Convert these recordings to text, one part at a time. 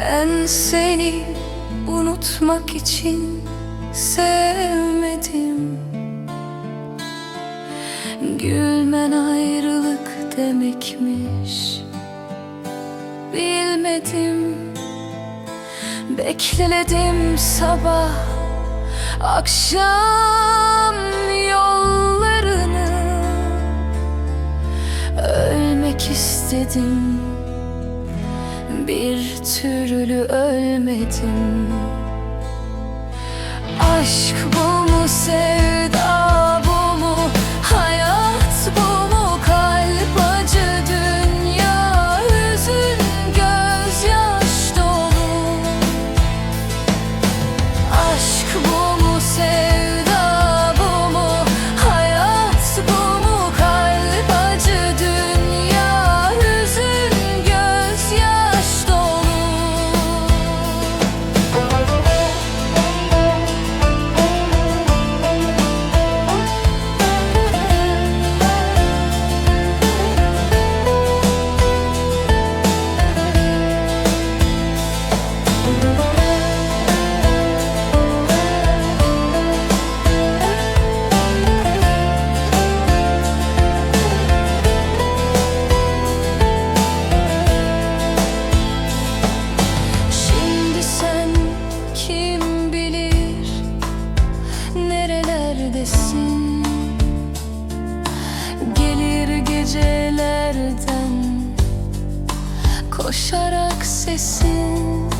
Ben seni unutmak için sevmedim. Gülmen ayrılık demekmiş. Bilmedim. Bekledim sabah Akşam yollarını. Ölmek istedim Bir türlü ölmedim. Aşk bu mu sevda neredesin? Gelir gecelerden Koşarak sesin.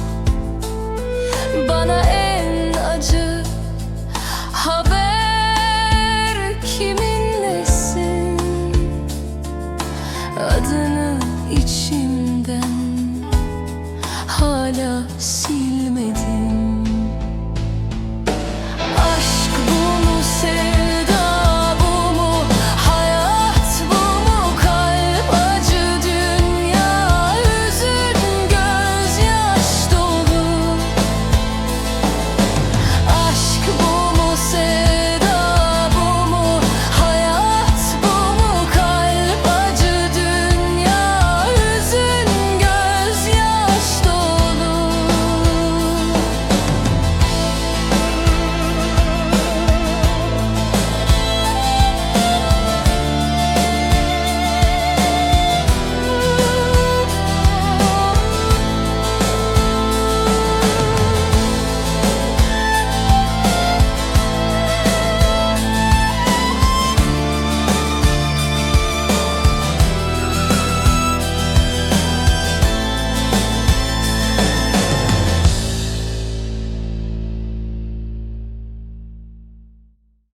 Bana en acı haber Kiminlesin? Adını içimden Hala sil.